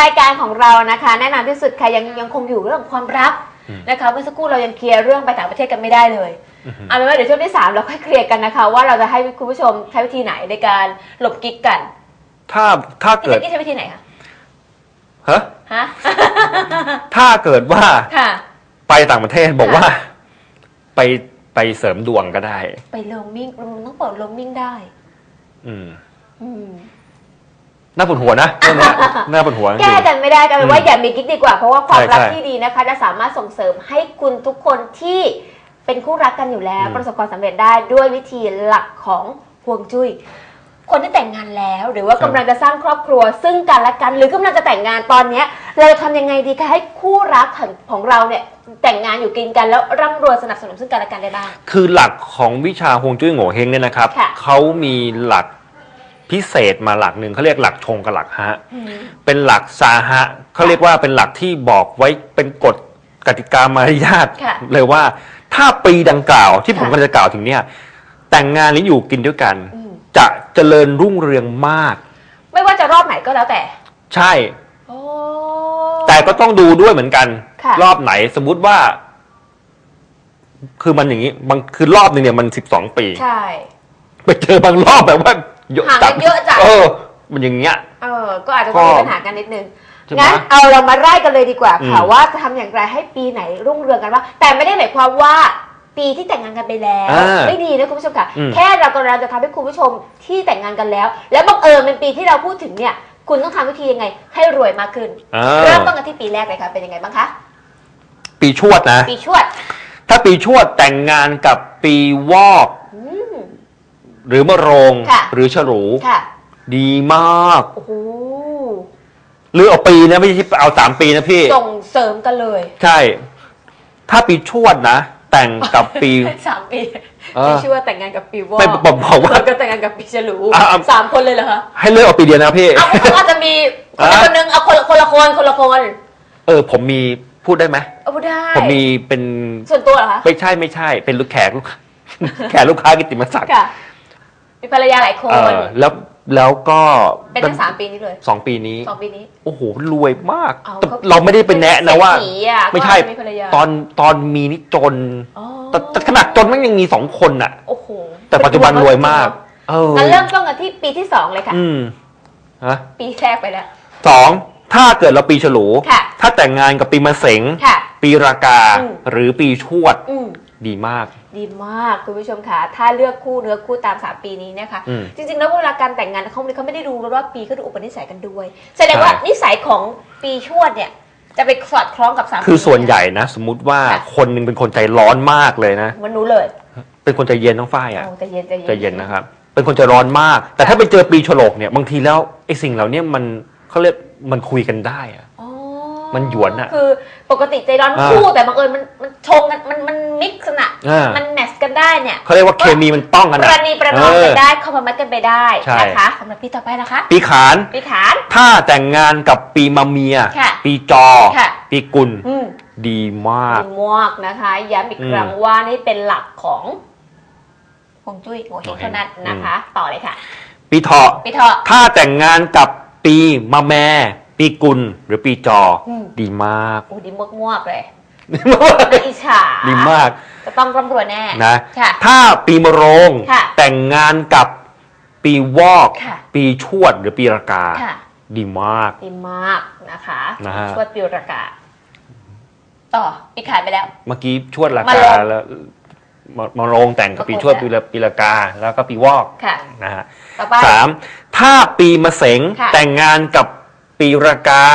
รายการของเรานะคะ แน่นอนที่สุดค่ะยังยังคงอยู่เรื่องความรักอืมนะคะเมื่อสักครู่เรายังเคลียร์เรื่องไปต่างประเทศกันไม่ได้เลยอือหือเอาเป็นว่าเดี๋ยวช่วงที่สามเราค่อยเคลียร์กันนะคะ ว่าเราจะให้คุณผู้ชมใช้วิธีไหนในการหลบกิ๊กกัน ถ้าถ้าพี่เกิดแจ๊กกี้ใช้วิธีไหนคะฮะฮะถ้าเกิดว่าค่ะไปต่างประเทศบอกว่า ไปไปเสริมดวงก็ได้ ไปโรมมิ่งมันต้องเปิดโรมมิ่งได้ อืม อืม น่าปวดหัวนะเรื่องเนี้ยน่าปวดหัวจริแก้ง กันไม่ได้กันเป็นว่าอืมอย่ามีกิ๊กดีกว่า เพราะว่าความใช่รักใช่ที่ดีนะคะ จะสามารถส่งเสริมให้คุณทุกคนที่เป็นคู่รักกันอยู่แล้ว อืม ประสบความสำเร็จได้ด้วยวิธีหลักของฮวงจุ้ยคนที่แต่งงานแล้ว หรือว่าครักำบลังจะสร้างครอบครัว ซึ่งกันและกันหรือกำลังจะแต่งงานตอนเนี้ยเราจะทำยังไงดีคะให้คู่รักของของเราเนี่ยแต่งงานอยู่กินกันแล้วร่ำรวยสนับสนุนซึ่งกันและกันได้บ้าง คือหลักของวิชาฮวงจุ้ยโง่เฮงเนี่ยนะครับค่ะ เขามีหลัก พิเศษมาหลักหนึ่งเขาเรียกหลักชงกับหลักฮะอืมเป็นหลักซาฮะเขาเรียกว่าเป็นหลักที่บอกไว้เป็นกฎกติกามารยาทค่ะเลยว่าถ้าปีดังกล่าวที่ผมค่ะกำลังจะกล่าวถึงเนี่ยแต่งงานหรืออยู่กินด้วยกันอืมจะเจริญรุ่งเรืองมาก ไม่ว่าจะรอบไหนก็แล้วแต่ ใช่โอ้แต่ก็ต้องดูด้วยเหมือนกันค่ะรอบไหนสมมุติว่า คือมันอย่างนี้บางคือรอบหนึ่งเนี่ยมันสิบสองปี ใช่ ไปเจอบางรอบแบบว่าเยอะห่างกันเยอะจัด เออ มันอย่างเงี้ย เออ ก็อาจจะต้องมีปัญหากันนิดนึง ใช่ไหม งั้นเอาเรามาไล่กันเลยดีกว่าค่ะอืมว่าจะทำอย่างไรให้ปีไหนรุ่งเรืองกันว่างแต่ไม่ได้หมายความว่าปีที่แต่งงานกันไปแล้ว อ่าไม่ดีนะคุณผู้ชมค่ะ อืม แค่เรากำลังจะทำให้คุณผู้ชมที่แต่งงานกันแล้ว แล้วบังเอิญเป็นปีที่เราพูดถึงเนี่ย คุณต้องทำวิธียังไง ให้รวยมากขึ้นอ่าเริ่มต้นกันที่ปีแรกเลยค่ะเป็นยังไงบ้างคะ ปีชวดนะ ปีชวด ถ้าปีชวดแต่งงานกับปีวอกอืม หรือมะโรง ค่ะ หรือฉลูค่ะดีมาก โอ้โหหรือเอาปีนะไม่ใช่เอาสามปีนะพี่ ส่งเสริมกันเลยใช่ ถ้าปีชวดนะ แต่งกับปี สามปีเออปีชวดแต่งงานกับปีวอกไม่บอกบอกว่าแล้วก็แต่งงานกับปีฉลูอะอะ สามคนเลยเหรอคะให้เลือกเอาปีเดียวนะพี่ เอาเขาอาจจะมีคนใดอะ คนหนึงเอาคนละคนละคนคนละคนเออ ผมมีพูดได้ไหมเอาได้ผมมีเป็นส่วนตัวเหรอคะ ไม่ใช่ไม่ใช่ เป็นลูกแขกลูกแขกลูกค้ากิตติมศักดิ์ค่ะ มีภรรยาหลายคเอนอแล้วแล้วก็เป็นทั้งสามปีนี้เลยสองปีนี้ สองปีนี้ โอ้โหรวยมากเอาแต่เขาเราไม่ได้ไปแนะนะว่าเศรษฐีอะไม่ใช่ก็อาจจะมีภรรยา ตอนตอนมีนี่จน อ๋อแต่แต่ขนาดจนมันยังมีสองคนน่ะ โอ้โหแต่ปัจจุบันรวยมากเอองั้นเริ่มต้นกันที่ปีที่สองเลยค่ะ อืมฮะปีแรกไปแล้ว สองถ้าเกิดเราปีฉลู ค่ะ ถ้าแต่งงานกับปีมะเสง ค่ะ ปีรากา อืม หรือปีชวด อืม ดีมาก ดีมากคุณผู้ชมค่ะ ถ้าเลือกคู่เนื้อคู่ตามสามปีนี้นะคะ อืมจริง ๆ แล้วเวลาการแต่งงานเขาไม่เขาไม่ได้ดูรอบปีเขาดูอุปนิสัยกันด้วยแสดงว่าใช่ นิสัยของปีชวดเนี่ย จะไปสอดคล้องกับสามปี คือส่วนใหญ่นะ สมมุติว่าค่ะ คนหนึ่งเป็นคนใจร้อนมากเลยนะ เหมันหนูเลยเป็นคนใจเย็นต้องฝ้ายอะโอ้ใจเย็นใจเย็นใจเย็นนะครับ เป็นคนใจร้อนมาก แต่ถ้าไปเจอปีฉลกเนี่ยบางทีแล้วไอ้สิ่งเหล่านี้มันเขาเรียกมันคุยกันได้อะอ๋อ มันหยวนอะ คือปกติใจร้อนอ่าคู่แต่บังเอิญมันมันชงกันมันมันมิกซ์น่ะอ่ามันแมทช์กันได้เนี่ยเขาเรียกว่าเคมีมันต้องกันปอะระนีประนอมเอกัอนได้คอมพากันไปได้ใช่ นะคะสำหรับปีต่อไปนะคะปีขาน ปีขาน ถ้าแต่งงานกับปีมะเมีย ค่ะปีจอ ค่ะ ปีกุลอืมดีมากดีมากนะคะย้ำอีกอืมครั้งว่านี่เป็นหลักของฮวงจุ้ยโงเฮงเท่านั้นอืมนะคะ ต่อเลยค่ะปีเถาะปีเถาะถ้าแต่งงานกับปีมะแม่ ปีกุลหรือปีจออม ดีมาก โอ้ดีมากมากๆเลยน่าอิจฉาดีมากจะต้องร่ำรวยแน่นะ ค่ะ ถ้าปีมะโรงค่ะแต่งงานกับปีวอก ค่ะ ปีชวดหรือปีรากา ค่ะดีมาก ดีมากนะคะนะฮะชวดปีรากาต่อปีขานไปแล้ว เมื่อกี้ชวดรามะกาโรงแล้วมะมะโรงแต่งกับปีมะโรงชวดปีละปีรากา แล้วก็ปีวอกค่ะ นะฮะต่อไป สามถ้าปีมะเสงค่ะ แต่งงานกับ ปีรากา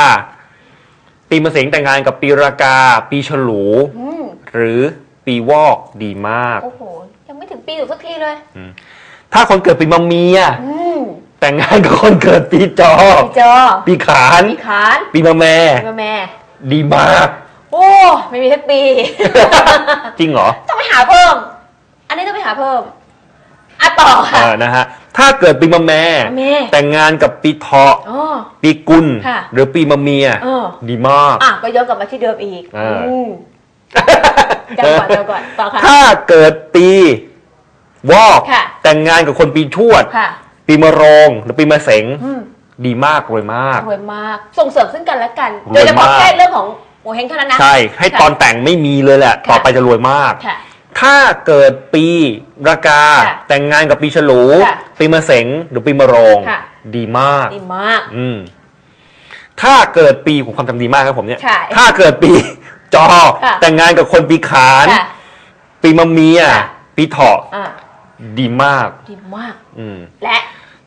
ปีมะเสงแต่งงานกับปีรากา ปีฉลู อืมหรือปีวอกดีมาก โอ้โห ยังไม่ถึงปีอยู่สักทีเลย ถ้าคนเกิดปีมะเมีย อืมแต่งงานกับคนเกิดปีจอปีจอปีขานปีขานปีมะแม่ปีมะแม่ ดีมาก โอ้ไม่มีสักปี จริงเหรอ ต้องไปหาเพิ่ม อันนี้ต้องไปหาเพิ่ม อะต่อเอค่ะอนะฮะถ้าเกิดปีมะแม่มะแม่ แต่งงานกับปีเถาะอ๋อ ปีกุล ค่ะ หรือปีมะเมีย เออดีมาก อะก็ย้อนกลับมาที่เดิมอีกเอออื มจำก่อนจำก่อนต่อค่ะ ถ้าเกิดปีวอกค่ะ แต่งงานกับคนปีชวด ค่ะ ปีมะโรง หรือปีมะเสงอืมดีมากรวยมาก รวยมากส่งเสริมซึ่งกันและกันรวยมากโดยเฉพาะแค่เรื่องของโงเฮงเท่านั้นนะ ใช่ ให้ตอนแต่งไม่มีเลยแหละ ค่ะ ต่อไปจะรวยมาก ค่ะ ถ้าเกิดปีรากา ค่ะแต่งงานกับปีฉลู ค่ะปีมะเสงหรือปีมะโรง ค่ะ ดีมาก ดีมาก อืม ถ้าเกิดปีผมความจำดีมากครับผมเนี่ย ใช่ถ้าเกิดปี จอ ค่ะ แต่งงานกับคนปีขาน ค่ะ ปีมะเมีย ค่ะ ปีเถาะอ่าดีมาก ดีมาก อืม และ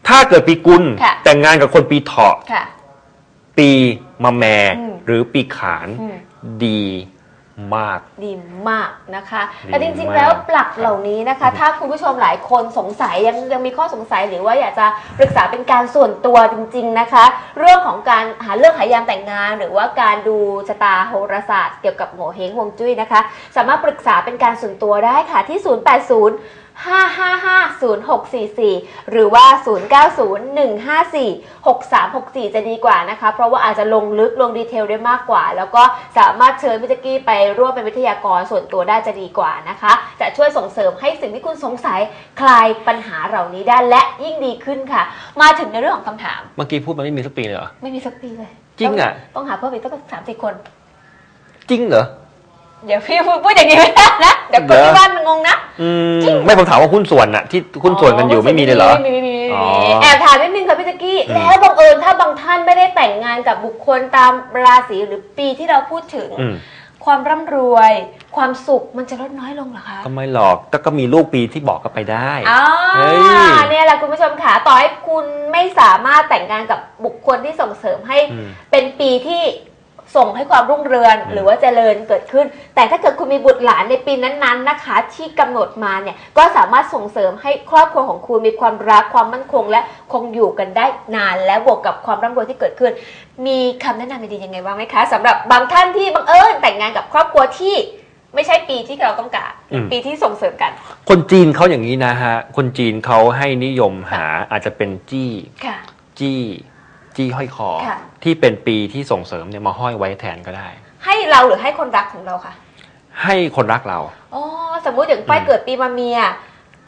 ถ้าเกิดปีกุล ค่ะ แต่งงานกับคนปีเถาะ ค่ะ ปีมะแม อืมหรือปีขาน อืม ดี มาก ดีมากนะคะดีแต่จริงมากๆแล้วปลักเหล่านี้นะคะ ถ้าคุณผู้ชมหลายคนสงสัยยังยังมีข้อสงสัยหรือว่าอยากจะปรึกษาเป็นการส่วนตัวจริง ๆนะคะ เรื่องของการหาเรื่องหายามแต่งงาน หรือว่าการดูชะตาโหราศาสตร์เกี่ยวกับโงเฮงฮวงจุ้ยนะคะ สามารถปรึกษาเป็นการส่วนตัวได้ค่ะที่ 080 555-0644 หรือว่า 0901546364 จะดีกว่านะคะ เพราะว่าอาจจะลงลึกลงดีเทลได้มากกว่า แล้วก็สามารถเชิญพิจกี้ไปร่วมเป็นวิทยากรส่วนตัวได้จะดีกว่านะคะ จะช่วยส่งเสริมให้สิ่งที่คุณสงสัยคลายปัญหาเหล่านี้ได้และยิ่งดีขึ้นค่ะ มาถึงในเรื่องของคำถาม เมื่อกี้พูดมาไม่มีสักปีเลยเหรอ ไม่มีสักปีเลย จริงอะต้องต้องหาเพิ่มอีกตั้งสามสี่คน จริงเหรอ เดี๋ยวพี่พูดพูดอย่างนี้ไม่ได้นะเดี๋ยวคนที่บ้านมันงงนะ อืมไม่ผมถามว่าหุ้นส่วนน่ะที่หุ้นส่วนกันอยู่ไม่มีเลยเหรอ ไม่มีไม่มีไม่มีอ๋อไม่มีแอบถามนิดนึงค่ะพี่แจ๊กกี้ อืม แล้วบังเอิญถ้าบางท่านไม่ได้แต่งงานกับบุคคลตามราศีหรือปีที่เราพูดถึง อืมความร่ำรวย ความสุขมันจะลดน้อยลงเหรอคะ ก็ไม่หรอกแต่ก็มีลูกปีที่บอกก็ไปได้ อ่าเฮ้ยเนี่ยแหละคุณผู้ชมค่ะต่อให้คุณไม่สามารถแต่งงานกับบุคคลที่ส่งเสริมให้ อืม เป็นปีที่ ส่งให้ความรุ่งเรืองอืมหรือว่าเจริญเกิดขึ้น แต่ถ้าเกิดคุณมีบุตรหลานในปีนั้นๆนะคะ ที่กำหนดมาเนี่ยก็สามารถส่งเสริมให้ครอบครัวของคุณมีความรักความมั่นคง และคงอยู่กันได้นาน และบวกกับความร่ำรวยที่เกิดขึ้น มีคำแนะนำดีๆยังไงบ้างไหมคะสำหรับบางท่านที่บังเอิญแต่งงานกับครอบครัวที่ไม่ใช่ปีที่เราต้องการหรือปีที่ส่งเสริมกัน คนจีนเขาอย่างนี้นะฮะ คนจีนเขาให้นิยมหาอาจจะเป็นจี้ค่ะจี้ จี้ห้อยคอ ค่ะ ที่เป็นปีที่ส่งเสริมเนี่ยมาห้อยไว้แทนก็ได้ ให้เราหรือให้คนรักของเราค่ะให้คนรักเรา อ๋อสมมุติอย่างป้ายอืม เกิดปีมาเมีย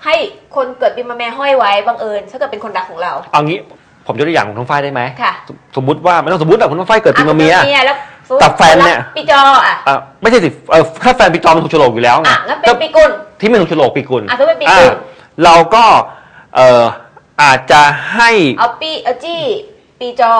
ให้คนเกิดปีมาแม่ห้อยไว้บังเอิญถ้าเกิดเป็นคนรักของเราเอางี้ผมยกตัวอย่างของน้องฝ้ายได้ไหมค่ะสสมมติว่าไม่ต้องสมมติแต่คุณน้องฝ้ายเกิดปีมะเมีย อะแล้วสมมุติกับแฟนเนี่ย ปีจออะอะไม่ใช่สิเออถ้าแฟนปีจอมถูกโฉลกอยู่แล้วไงอะงั้นเป็นก็ปีกุล ที่ไม่ถูกโฉลกปีกุลอะถ้าเป็นปีกุล อะเราก็เอ่ออาจจะให้เอาปีเอาจี้ ปีจอ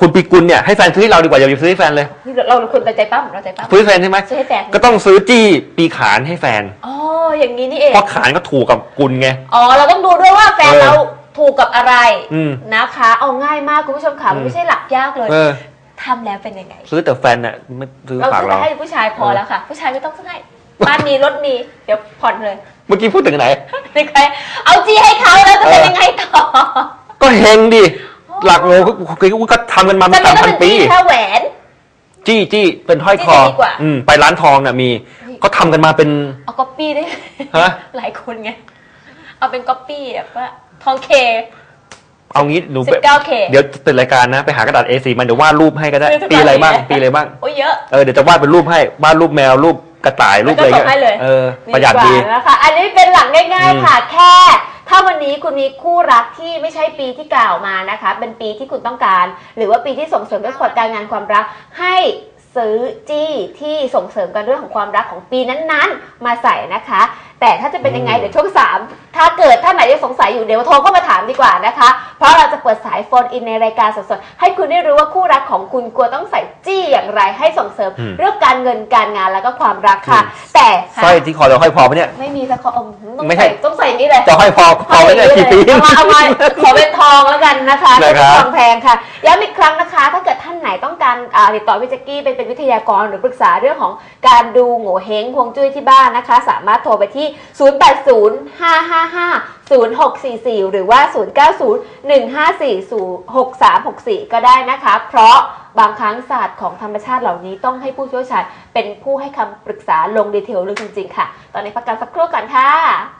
คุณปีกุลเนี่ยให้แฟนซื้อให้เราดีกว่าอย่าไปซื้อให้แฟนเลยนี่เราเราคนใจปั้มเราใจปั้มซื้อให้แฟนใช่ไหมซื้อให้แฟนก็ต้องซื้อจี้ปีขานให้แฟนอ๋ออย่างนี้นี่เองเพราะขานก็ถูกกับกุลไงอ๋อเราต้องดูด้วยว่าแฟนเออเราถูกกับอะไรอืมนะคะ เอาง่ายมากคุณผู้ชมค่ะมันอืมไม่ใช่หลักยากเลยเออทำแล้วเป็นยังไง ซื้อแต่แฟนน่ะไม่ซื้อเราฝากซื้อเราไปให้ผู้ชายพอเออแล้วค่ะ ผู้ชายไม่ต้องซื้อให้บ้านมีรถมีเดี๋ยวผ่อนเลย เมื่อกี้พูดถึงไหนไม่ใครเอาจี้ให้เขาแล้วจะเป็นยังไงต่อก็เฮงดิ หลักโลก็ก็ทำกันมาจะเป็นไม่สามต้องพันเป็นปีจี้แค่แหวน จี้จี้เป็นห้อยคอ จี้จะดีกว่า อืมไปร้านทองน่ะมีเขาทำกันมาเป็น เอาก๊อปปี้ได้ฮะ หลายคนไง เอาเป็นก๊อปปี้แบบว่าทองเค เอางี้หนูไป 19K เดี๋ยวเป็นรายการนะ ไปหากระดาษ A4 มันเดี๋ยววาดรูปให้ก็ได้ซื้อทุกปีอะไรบ้างวันเลยปีอะไรบ้าง โอ้ยเยอะ เออเดี๋ยวจะวาดเป็นรูปให้วาดรูปแมวรูปกระต่ายรูปอะไรแล้วก็ส่งให้เงี้ยเลย เออประหยัดดี กว่านะคะ อันนี้เป็นหลักง่ายอืมๆค่ะ แค่ ถ้าวันนี้คุณมีคู่รักที่ไม่ใช่ปีที่กล่าวมานะคะ เป็นปีที่คุณต้องการ หรือว่าปีที่ส่งเสริมเรื่องการงานความรัก ให้ซื้อจี้ที่ส่งเสริมกันเรื่องของความรักของปีนั้นๆ มาใส่นะคะ แต่ถ้าจะเป็นยังไงเดี๋ยวช่วงสามถ้าเกิดท่านไหนยังสงสัยอยู่เดี๋ยวโทรเข้ามา ถามดีกว่านะคะ เพราะเราจะเปิดสายโฟนอินในรายการสดๆ ให้คุณได้รู้ว่าคู่รักของคุณควรต้องใส่จี้อย่างไรให้ส่งเสริม อืม เรื่องการเงินการงานแล้วก็ความรักค่ะอืมแต่สร้อยที่คอเราห้อยพอปะเนี่ย ไม่มีสักข้ออมต้องไม่ใช่ ใส่ต้องใส่นี่เลย จะห้อยพอพอไว้เนี่ยกี่ปี เอามาเอามาขอเป็นทองแล้วกันนะคะนะครับเป็นทองแพงค่ะย้ำอีกครั้งนะคะ ถ้าเกิดท่านไหนต้องการอ่าติดต่อพี่แจ็กกี้เป็นเป็นวิทยากรหรือปรึกษาเรื่องของการดูโง่เฮงฮวงจุ้ยที่บ้านนะคะ สามารถโทรไปที่ 0644 หรือว่า 0901546364 ก็ได้นะคะ เพราะบางครั้งศาสตร์ของธรรมชาติเหล่านี้ต้องให้ผู้เชี่ยวชาญเป็นผู้ให้คำปรึกษาลงดีเทลลึกจริงๆ ค่ะ ตอนนี้พักกันสักครู่กันค่ะ